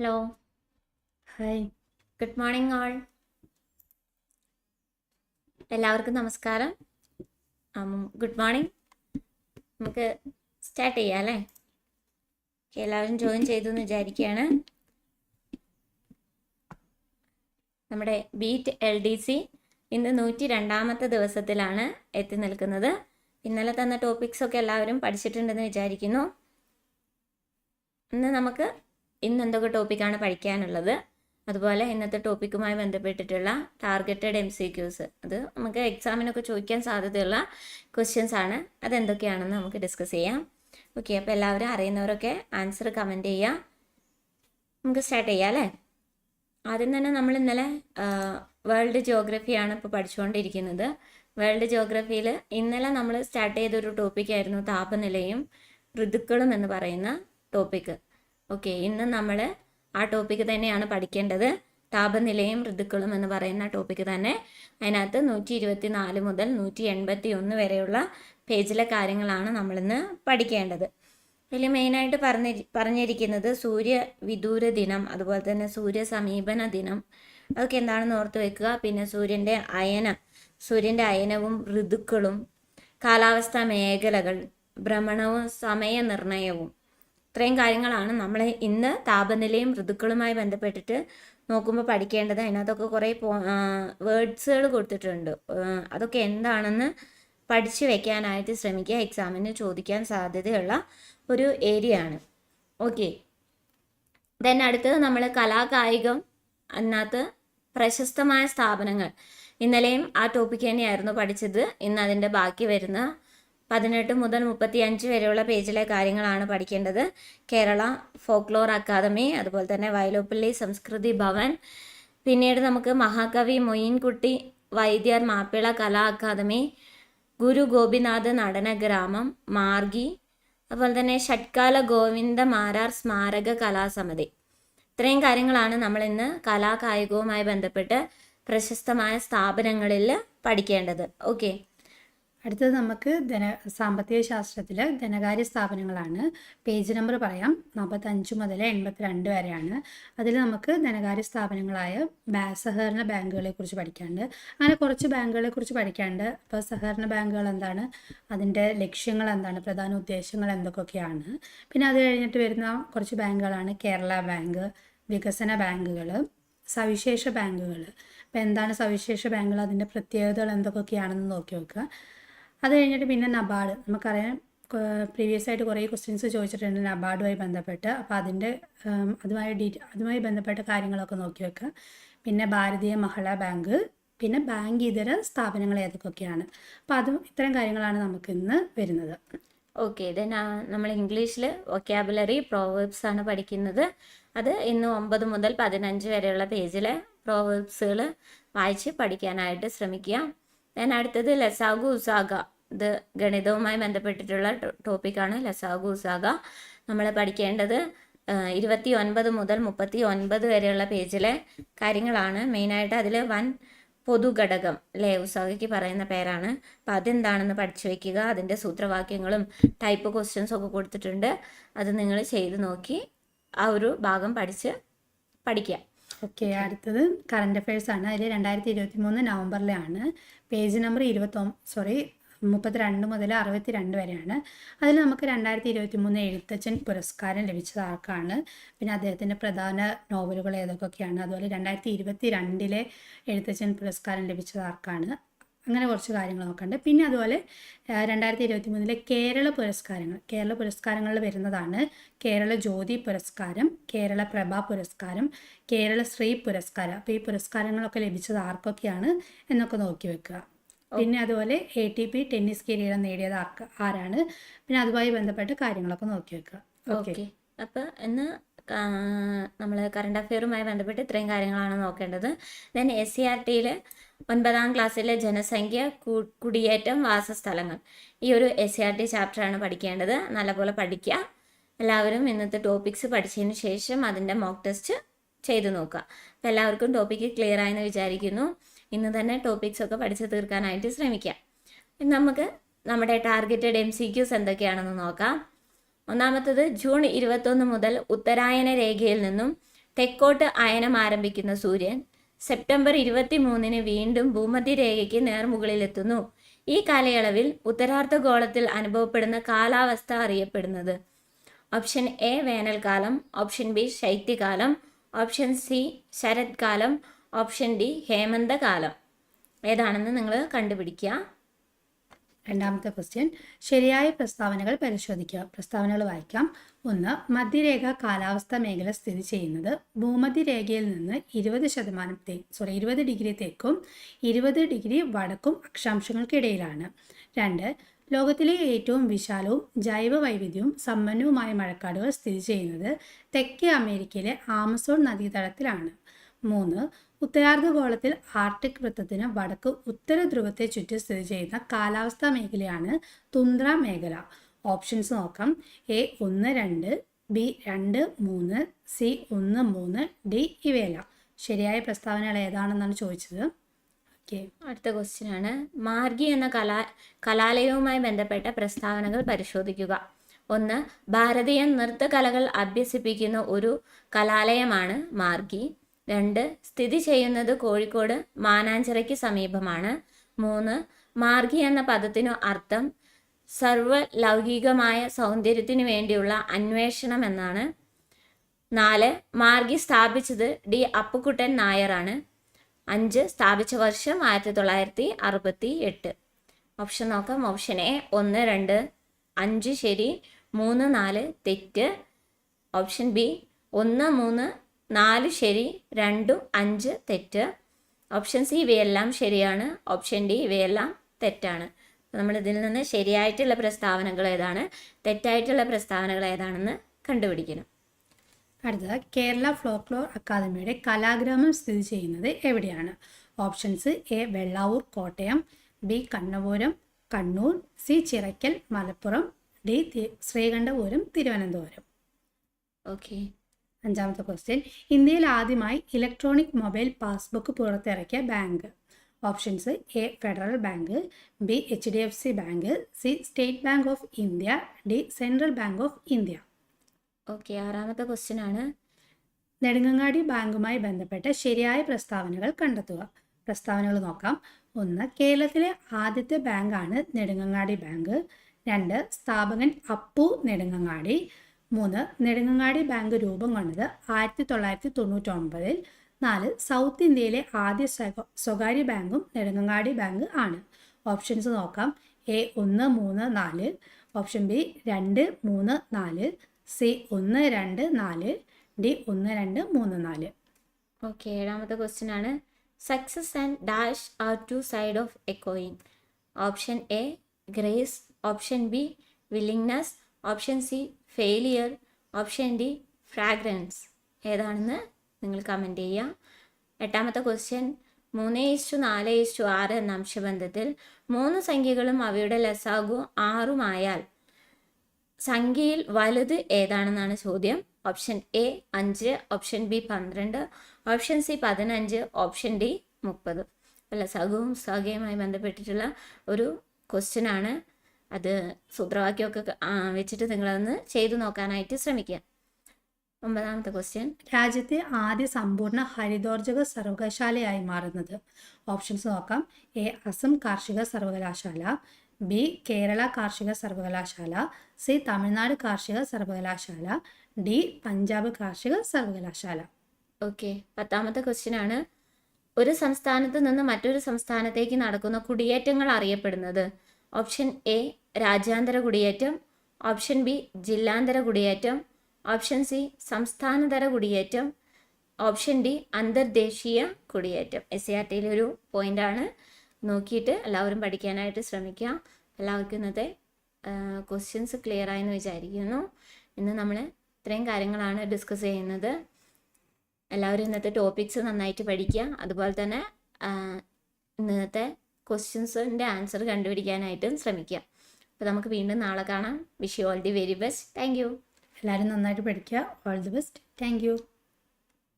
Hello hi good morning all എല്ലാവർക്കും നമസ്കാരം. Good morning നമുക്ക് സ്റ്റാർട്ട് ചെയ്യാം അല്ലേ? എല്ലാവരും ജോയിൻ ചെയ്തു എന്ന് വിചാരിക്കുകയാണ്. നമ്മുടെ ബീറ്റ് എൽ ഡി സി ഇന്ന് നൂറ്റി രണ്ടാമത്തെ ദിവസത്തിലാണ് എത്തി നിൽക്കുന്നത്. ഇന്നലെ തന്ന ടോപ്പിക്സ് ഒക്കെ എല്ലാവരും പഠിച്ചിട്ടുണ്ടെന്ന് വിചാരിക്കുന്നു. ഇന്ന് നമുക്ക് ഇന്ന് എന്തൊക്കെ ടോപ്പിക്കാണ് പഠിക്കാനുള്ളത്? അതുപോലെ ഇന്നത്തെ ടോപ്പിക്കുമായി ബന്ധപ്പെട്ടിട്ടുള്ള ടാർഗറ്റഡ് എം സി ക്യൂസ് അത് നമുക്ക് എക്സാമിനൊക്കെ ചോദിക്കാൻ സാധ്യതയുള്ള ക്വസ്റ്റ്യൻസ് ആണ്. അതെന്തൊക്കെയാണെന്ന് നമുക്ക് ഡിസ്കസ് ചെയ്യാം. ഓക്കെ അപ്പോൾ എല്ലാവരും അറിയുന്നവരൊക്കെ ആൻസർ കമന്റ് ചെയ്യുക. നമുക്ക് സ്റ്റാർട്ട് ചെയ്യാം അല്ലേ? ആദ്യം തന്നെ നമ്മൾ ഇന്നലെ വേൾഡ് ജോഗ്രഫിയാണ് ഇപ്പോൾ പഠിച്ചുകൊണ്ടിരിക്കുന്നത്. വേൾഡ് ജോഗ്രഫിയിൽ ഇന്നലെ നമ്മൾ സ്റ്റാർട്ട് ചെയ്തൊരു ടോപ്പിക്കായിരുന്നു താപനിലയും ഋതുക്കളും എന്ന് പറയുന്ന ടോപ്പിക്ക് ഓക്കെ ഇന്ന് നമ്മൾ ആ ടോപ്പിക്ക് തന്നെയാണ് പഠിക്കേണ്ടത്. താപനിലയും ഋതുക്കളും എന്ന് പറയുന്ന ടോപ്പിക്ക് തന്നെ. അതിനകത്ത് നൂറ്റി ഇരുപത്തി നാല് മുതൽ നൂറ്റി എൺപത്തി ഒന്ന് വരെയുള്ള പേജിലെ കാര്യങ്ങളാണ് നമ്മളിന്ന് പഠിക്കേണ്ടത്. ഇതിൽ മെയിനായിട്ട് പറഞ്ഞി പറഞ്ഞിരിക്കുന്നത് സൂര്യ വിദൂര ദിനം അതുപോലെ തന്നെ സൂര്യ സമീപന ദിനം. അതൊക്കെ എന്താണെന്ന് ഓർത്ത് വെക്കുക. പിന്നെ സൂര്യന്റെ അയന സൂര്യന്റെ അയനവും ഋതുക്കളും കാലാവസ്ഥാ മേഖലകൾ ഭ്രമണവും സമയനിർണയവും. ഇത്രയും കാര്യങ്ങളാണ് നമ്മൾ ഇന്ന് താപനിലയും ഋതുക്കളുമായി ബന്ധപ്പെട്ടിട്ട് നോക്കുമ്പോൾ പഠിക്കേണ്ടത്. അതിനകത്തൊക്കെ കുറേ വേർഡ്സുകൾ കൊടുത്തിട്ടുണ്ട്. അതൊക്കെ എന്താണെന്ന് പഠിച്ചു വെക്കാനായിട്ട് ശ്രമിക്കുക. എക്സാമിന് ചോദിക്കാൻ സാധ്യതയുള്ള ഒരു ഏരിയ ആണ്. ഓക്കെ ദെൻ അടുത്തത് നമ്മൾ കലാകായികം അതിനകത്ത് പ്രശസ്തമായ സ്ഥാപനങ്ങൾ. ഇന്നലെയും ആ ടോപ്പിക്ക് തന്നെയായിരുന്നു പഠിച്ചത്. ഇന്ന് അതിന്റെ ബാക്കി വരുന്ന പതിനെട്ട് മുതൽ മുപ്പത്തി അഞ്ച് വരെയുള്ള പേജിലെ കാര്യങ്ങളാണ് പഠിക്കേണ്ടത്. കേരള ഫോക്ലോർ അക്കാദമി അതുപോലെ തന്നെ വയലോപ്പള്ളി സംസ്കൃതി ഭവൻ പിന്നീട് നമുക്ക് മഹാകവി മൊയിൻകുട്ടി വൈദ്യർ മാപ്പിള കലാ അക്കാദമി ഗുരു ഗോപിനാഥ് നടനഗ്രാമം മാർഗി അതുപോലെ തന്നെ ഷഡ്കാല ഗോവിന്ദ മാരാർ സ്മാരക കലാസമിതി. ഇത്രയും കാര്യങ്ങളാണ് നമ്മൾ ഇന്ന് കലാകായികവുമായി ബന്ധപ്പെട്ട് പ്രശസ്തമായ സ്ഥാപനങ്ങളിൽ പഠിക്കേണ്ടത്. ഓക്കെ. അടുത്തത് നമുക്ക് ധന സാമ്പത്തിക ശാസ്ത്രത്തിൽ ധനകാര്യ സ്ഥാപനങ്ങളാണ്. പേജ് നമ്പർ പറയാം. നാൽപ്പത്തഞ്ച് മുതൽ എൺപത്തിരണ്ട് വരെയാണ്. അതിൽ നമുക്ക് ധനകാര്യ സ്ഥാപനങ്ങളായ സഹകരണ ബാങ്കുകളെ കുറിച്ച് പഠിക്കാണ്ട് അങ്ങനെ കുറച്ച് ബാങ്കുകളെ കുറിച്ച് പഠിക്കാണ്ട് അപ്പോൾ സഹകരണ ബാങ്കുകൾ എന്താണ്? അതിന്റെ ലക്ഷ്യങ്ങൾ എന്താണ്? പ്രധാന ഉദ്ദേശങ്ങൾ എന്തൊക്കെയാണ് പിന്നെ അത് കഴിഞ്ഞിട്ട് വരുന്ന കുറച്ച് ബാങ്കുകളാണ് കേരള ബാങ്ക് വികസന ബാങ്കുകൾ സവിശേഷ ബാങ്കുകൾ അപ്പോൾ എന്താണ് സവിശേഷ ബാങ്കുകൾ? അതിന്റെ പ്രത്യേകതകൾ എന്തൊക്കെയാണെന്ന് നോക്കി വെക്കുക അത് കഴിഞ്ഞിട്ട് പിന്നെ നബാർഡ്. നമുക്കറിയാം പ്രീവിയസ് ആയിട്ട് കുറേ ക്വസ്റ്റ്യൻസ് ചോദിച്ചിട്ടുണ്ട് നബാർഡുമായി ബന്ധപ്പെട്ട്. അപ്പോൾ അതിന്റെ അതുമായി ഡീറ്റ അതുമായി ബന്ധപ്പെട്ട കാര്യങ്ങളൊക്കെ നോക്കി വെക്കുക പിന്നെ ഭാരതീയ മഹിളാ ബാങ്ക് പിന്നെ ബാങ്ക് ഇതര സ്ഥാപനങ്ങൾ ഏതൊക്കെയാണ് അപ്പോൾ അതും ഇത്തരം കാര്യങ്ങളാണ് നമുക്ക് ഇന്ന് വരുന്നത്. ഓക്കെ ദെൻ നമ്മൾ ഇംഗ്ലീഷിൽ വൊക്കാബുലറി പ്രോവേബ്സ് ആണ് പഠിക്കുന്നത്. അത് ഇന്ന് ഒമ്പത് മുതൽ പതിനഞ്ച് വരെയുള്ള പേജിലെ പ്രോവേബ്സുകൾ വായിച്ച് പഠിക്കാനായിട്ട് ശ്രമിക്കുക. ദെൻ അടുത്തത് ലസാഗു ഉസാഗ. ഇത് ഗണിതവുമായി ബന്ധപ്പെട്ടിട്ടുള്ള ടോപ്പിക്കാണ് ലസാഗു ഉസാഗ. നമ്മൾ പഠിക്കേണ്ടത് ഇരുപത്തി ഒൻപത് മുതൽ മുപ്പത്തി ഒൻപത് വരെയുള്ള പേജിലെ കാര്യങ്ങളാണ്. മെയിനായിട്ട് അതിൽ വൻ പൊതുഘടകം അല്ലേ? ഉസാഗയ്ക്ക് പറയുന്ന പേരാണ്. അപ്പം അതെന്താണെന്ന് പഠിച്ചു വയ്ക്കുക അതിന്റെ സൂത്രവാക്യങ്ങളും ടൈപ്പ് ക്വസ്റ്റ്യൻസും ഒക്കെ കൊടുത്തിട്ടുണ്ട്. അത് നിങ്ങൾ ചെയ്ത് നോക്കി ആ ഒരു ഭാഗം പഠിച്ച് പഠിക്കുക ഓക്കെ അടുത്തത് കറണ്ട് അഫയേഴ്സ് ആണ്. അതിൽ രണ്ടായിരത്തി ഇരുപത്തി മൂന്ന് നവംബറിലാണ്. പേജ് നമ്പർ ഇരുപത്തൊ സോറി മുപ്പത്തിരണ്ട് മുതൽ അറുപത്തി രണ്ട് വരെയാണ്. അതിൽ നമുക്ക് രണ്ടായിരത്തി ഇരുപത്തി മൂന്ന് എഴുത്തച്ഛൻ പുരസ്കാരം ലഭിച്ചത് ആർക്കാണ്? പിന്നെ അദ്ദേഹത്തിന്റെ പ്രധാന നോവലുകൾ ഏതൊക്കെയാണ് അതുപോലെ രണ്ടായിരത്തി ഇരുപത്തി രണ്ടിലെ എഴുത്തച്ഛൻ പുരസ്കാരം ലഭിച്ചത് ആർക്കാണ്? അങ്ങനെ കുറച്ച് കാര്യങ്ങൾ നോക്കണ്ട്. പിന്നെ അതുപോലെ രണ്ടായിരത്തി ഇരുപത്തി മൂന്നിലെ കേരള പുരസ്കാരങ്ങൾ. കേരള പുരസ്കാരങ്ങളിൽ വരുന്നതാണ് കേരള ജ്യോതി പുരസ്കാരം കേരള പ്രഭ പുരസ്കാരം കേരള സ്ത്രീ പുരസ്കാരം. അപ്പോൾ ഈ പുരസ്കാരങ്ങളൊക്കെ ലഭിച്ചത് ആർക്കൊക്കെയാണ് എന്നൊക്കെ നോക്കി വെക്കുക. പിന്നെ അതുപോലെ എ ടി പി ടെന്നീസ് കിരീടം നേടിയത് ആർക്ക് ആരാണ്? പിന്നെ അതുമായി ബന്ധപ്പെട്ട് കാര്യങ്ങളൊക്കെ നോക്കി വെക്കുക. ഓക്കെ. അപ്പം ഇന്ന് നമ്മൾ കറണ്ട് അഫെയറുമായി ബന്ധപ്പെട്ട് ഇത്രയും കാര്യങ്ങളാണ് നോക്കേണ്ടത്. ദെൻ എസ് സി ആർ ടിയിൽ ഒൻപതാം ക്ലാസ്സിലെ ജനസംഖ്യ കുടിയേറ്റം വാസസ്ഥലങ്ങൾ. ഈ ഒരു എസ് സി ആർ ടി ചാപ്റ്ററാണ് പഠിക്കേണ്ടത്. നല്ലപോലെ പഠിക്കുക എല്ലാവരും ഇന്നത്തെ ടോപ്പിക്സ് പഠിച്ചതിന് ശേഷം അതിന്റെ മോക്ക് ടെസ്റ്റ് ചെയ്ത് നോക്കുക അപ്പം എല്ലാവർക്കും ടോപ്പിക്ക് ക്ലിയർ ആയെന്ന് വിചാരിക്കുന്നു. ഇന്ന് തന്നെ ടോപ്പിക്സ് ഒക്കെ പഠിച്ച് തീർക്കാനായിട്ട് ശ്രമിക്കാം. നമുക്ക് നമ്മുടെ ടാർഗറ്റഡ് എം സി ക്യൂസ് എന്തൊക്കെയാണെന്ന് നോക്കാം. ഒന്നാമത്തത് ജൂൺ ഇരുപത്തൊന്ന് മുതൽ ഉത്തരായന രേഖയിൽ നിന്നും തെക്കോട്ട് അയനം ആരംഭിക്കുന്ന സൂര്യൻ. സെപ്റ്റംബർ ഇരുപത്തി മൂന്നിന് വീണ്ടും ഭൂമധ്യരേഖയ്ക്ക് നേർമുകളിലെത്തുന്നു. ഈ കാലയളവിൽ ഉത്തരാർദ്ധഗോളത്തിൽ അനുഭവപ്പെടുന്ന കാലാവസ്ഥ അറിയപ്പെടുന്നത്. ഓപ്ഷൻ എ വേനൽക്കാലം. ഓപ്ഷൻ ബി ശൈത്യകാലം. ഓപ്ഷൻ സി ശരത്കാലം. ഓപ്ഷൻ ഡി ഹേമന്തകാലം. ഏതാണെന്ന് നിങ്ങൾ കണ്ടുപിടിക്കുക. രണ്ടാമത്തെ ക്വസ്റ്റ്യൻ ശരിയായ പ്രസ്താവനകൾ പരിശോധിക്കുക. പ്രസ്താവനകൾ വായിക്കാം. ഒന്ന് മധ്യരേഖ കാലാവസ്ഥാ മേഖല സ്ഥിതി ചെയ്യുന്നത് ഭൂമധ്യരേഖയിൽ നിന്ന് ഇരുപത് ശതമാനം സോറി ഇരുപത് ഡിഗ്രി തെക്കും ഇരുപത് ഡിഗ്രി വടക്കും അക്ഷാംശങ്ങൾക്കിടയിലാണ്. രണ്ട് ലോകത്തിലെ ഏറ്റവും വിശാലവും ജൈവ വൈവിധ്യവും സമ്പന്നവുമായ മഴക്കാടുകൾ സ്ഥിതി ചെയ്യുന്നത് തെക്കേ അമേരിക്കയിലെ ആമസോൺ നദീതടത്തിലാണ്. മൂന്ന് ഉത്തരാർദ്ധഗോളത്തിൽ ആർട്ടിക് വൃത്തത്തിന് വടക്ക് ഉത്തര ധ്രുവത്തെ ചുറ്റി സ്ഥിതി ചെയ്യുന്ന കാലാവസ്ഥാ മേഖലയാണ് തുന്ദ്ര മേഖല. ഓപ്ഷൻസ് നോക്കാം. എ ഒന്ന് രണ്ട് ബി രണ്ട് മൂന്ന് സി ഒന്ന് മൂന്ന് ഡി ഇവയെല്ലാം. ശരിയായ പ്രസ്താവനകൾ ഏതാണെന്നാണ് ചോദിച്ചത്? ഓക്കെ അടുത്ത ക്വസ്റ്റ്യൻ ആണ്. മാർഗി എന്ന കലാ കലാലയവുമായി ബന്ധപ്പെട്ട പ്രസ്താവനകൾ പരിശോധിക്കുക. ഒന്ന് ഭാരതീയ നൃത്തകലകൾ അഭ്യസിപ്പിക്കുന്ന ഒരു കലാലയമാണ് മാർഗി. രണ്ട് സ്ഥിതി ചെയ്യുന്നത് കോഴിക്കോട് മാനാഞ്ചിറയ്ക്ക് സമീപമാണ്. മൂന്ന് മാർഗി എന്ന പദത്തിനു അർത്ഥം സർവലൗകികമായ സൗന്ദര്യത്തിനു വേണ്ടിയുള്ള അന്വേഷണം എന്നാണ്. നാല് മാർഗി സ്ഥാപിച്ചത് ഡി അപ്പുക്കുട്ടൻ നായരാണ്. അഞ്ച് സ്ഥാപിച്ച വർഷം ആയിരത്തി തൊള്ളായിരത്തി അറുപത്തി എട്ട് ഓപ്ഷൻ നോക്കാം. ഓപ്ഷൻ എ ഒന്ന് രണ്ട് അഞ്ച് ശരി മൂന്ന് നാല് തെറ്റ്. ഓപ്ഷൻ ബി ഒന്ന് മൂന്ന് നാല് ശരി രണ്ടും അഞ്ച് തെറ്റ്. ഓപ്ഷൻ സി ഇവയെല്ലാം ശരിയാണ്. ഓപ്ഷൻ ഡി ഇവയെല്ലാം തെറ്റാണ്. നമ്മൾ ഇതിൽ നിന്ന് ശരിയായിട്ടുള്ള പ്രസ്താവനകൾ ഏതാണ്? തെറ്റായിട്ടുള്ള പ്രസ്താവനകൾ ഏതാണെന്ന് കണ്ടുപിടിക്കണം. അടുത്തത് കേരള ഫോക്ലോർ അക്കാദമിയുടെ കലാഗ്രാമം സ്ഥിതി ചെയ്യുന്നത് എവിടെയാണ്? Options A Vellavoor Kottayam. B Kannapuram Kannur. C Chirakkal Malappuram. D Sreekandapuram Thiruvananthapuram. Okay അഞ്ചാമത്തെ ക്വസ്റ്റ്യൻ ഇന്ത്യയിൽ ആദ്യമായി ഇലക്ട്രോണിക് മൊബൈൽ പാസ്ബുക്ക് പുറത്തിറക്കിയ bank options A Federal Bank B H D F C Bank C State Bank of India D Central Bank of India okay ആറാമത്തെ question ആണ്. നെടുങ്ങങ്ങാടി ബാങ്കുമായി ബന്ധപ്പെട്ട ശരിയായ പ്രസ്താവനകൾ കണ്ടെത്തുക. പ്രസ്താവനകൾ നോക്കാം. ഒന്ന് കേരളത്തിലെ ആദ്യത്തെ ബാങ്കാണ് നെടുങ്ങങ്ങാടി ബാങ്ക് രണ്ട് സ്ഥാപകൻ അപ്പു നെടുങ്ങങ്ങാടി. മൂന്ന് നെടുങ്ങങ്ങാടി ബാങ്ക് രൂപം കൊണ്ടത് ആയിരത്തി തൊള്ളായിരത്തി തൊണ്ണൂറ്റൊമ്പതിൽ നാല് സൗത്ത് ഇന്ത്യയിലെ ആദ്യ സ്വകാര്യ ബാങ്കും നെടുങ്ങങ്ങാടി ബാങ്ക് ആണ്. ഓപ്ഷൻസ് നോക്കാം. എ ഒന്ന് മൂന്ന് നാല് ഓപ്ഷൻ ബി രണ്ട് മൂന്ന് നാല് സി ഒന്ന് രണ്ട് നാല് ഡി ഒന്ന് രണ്ട് മൂന്ന് നാല്. ഓക്കെ ഏഴാമത്തെ ക്വസ്റ്റ്യൻ ആണ്. Success and dash are two side of എക്കോയിൻ coin option A grace option B willingness option C failure option D fragrance ഏതാണെന്ന് നിങ്ങൾ കമന്റ് ചെയ്യുക എട്ടാമത്തെ ക്വസ്റ്റ്യൻ മൂന്ന് ഇസ്റ്റു നാല് ഇസ്റ്റു ആറ് എന്ന അംശബന്ധത്തിൽ മൂന്ന് സംഖ്യകളും അവയുടെ ലസാഗു ആറുമായാൽ സംഖ്യയിൽ വലുത് ഏതാണെന്നാണ് ചോദ്യം. ഓപ്ഷൻ എ അഞ്ച് ഓപ്ഷൻ ബി പന്ത്രണ്ട് ഓപ്ഷൻ സി പതിനഞ്ച് ഓപ്ഷൻ ഡി മുപ്പത്. അല്ല സഖവും സഖയുമായി ബന്ധപ്പെട്ടിട്ടുള്ള ഒരു ക്വസ്റ്റ്യൻ ആണ്. അത് സൂത്രവാക്യമൊക്കെ വെച്ചിട്ട് നിങ്ങളതൊന്ന് ചെയ്തു നോക്കാനായിട്ട് ശ്രമിക്കുക. ഒമ്പതാമത്തെ ക്വസ്റ്റ്യൻ രാജ്യത്തെ ആദ്യ സമ്പൂർണ ഹരിതോർജക സർവകലാശാലയായി മാറുന്നത്. ഓപ്ഷൻസ് നോക്കാം. എ അസം കാർഷിക സർവകലാശാല. ബി കേരള കാർഷിക സർവകലാശാല. സി തമിഴ്നാട് കാർഷിക സർവകലാശാല. ഡി പഞ്ചാബ് കാർഷിക സർവകലാശാല. ഓക്കെ. പത്താമത്തെ ക്വസ്റ്റ്യൻ ആണ്. ഒരു സംസ്ഥാനത്ത് നിന്ന് മറ്റൊരു സംസ്ഥാനത്തേക്ക് നടക്കുന്ന കുടിയേറ്റങ്ങൾ അറിയപ്പെടുന്നത്. ഓപ്ഷൻ എ രാജ്യാന്തര കുടിയേറ്റം ഓപ്ഷൻ ബി ജില്ലാന്തര കുടിയേറ്റം ഓപ്ഷൻ സി സംസ്ഥാനതല കുടിയേറ്റം ഓപ്ഷൻ ഡി അന്തർദേശീയ കുടിയേറ്റം. എസ് സി ആർ ടിയിലെ ഒരു പോയിന്റാണ് നോക്കിയിട്ട് എല്ലാവരും പഠിക്കാനായിട്ട് ശ്രമിക്കുക. എല്ലാവർക്കും ഇന്നത്തെ ക്വസ്റ്റ്യൻസ് ക്ലിയർ ആയെന്ന് വിചാരിക്കുന്നു. ഇന്ന് നമ്മൾ ഇത്രയും കാര്യങ്ങളാണ് ഡിസ്കസ് ചെയ്യുന്നത്. എല്ലാവരും ഇന്നത്തെ ടോപ്പിക്സ് നന്നായിട്ട് പഠിക്കുക. അതുപോലെ തന്നെ ഇന്നത്തെ ക്വസ്റ്റ്യൻസിന്റെ ആൻസർ കണ്ടുപിടിക്കാനായിട്ടും ശ്രമിക്കുക. അപ്പോൾ നമുക്ക് വീണ്ടും നാളെ കാണാം. Wish you all the very best thank you എല്ലാവരും നന്നായിട്ട് പഠിക്കുക. All the best thank you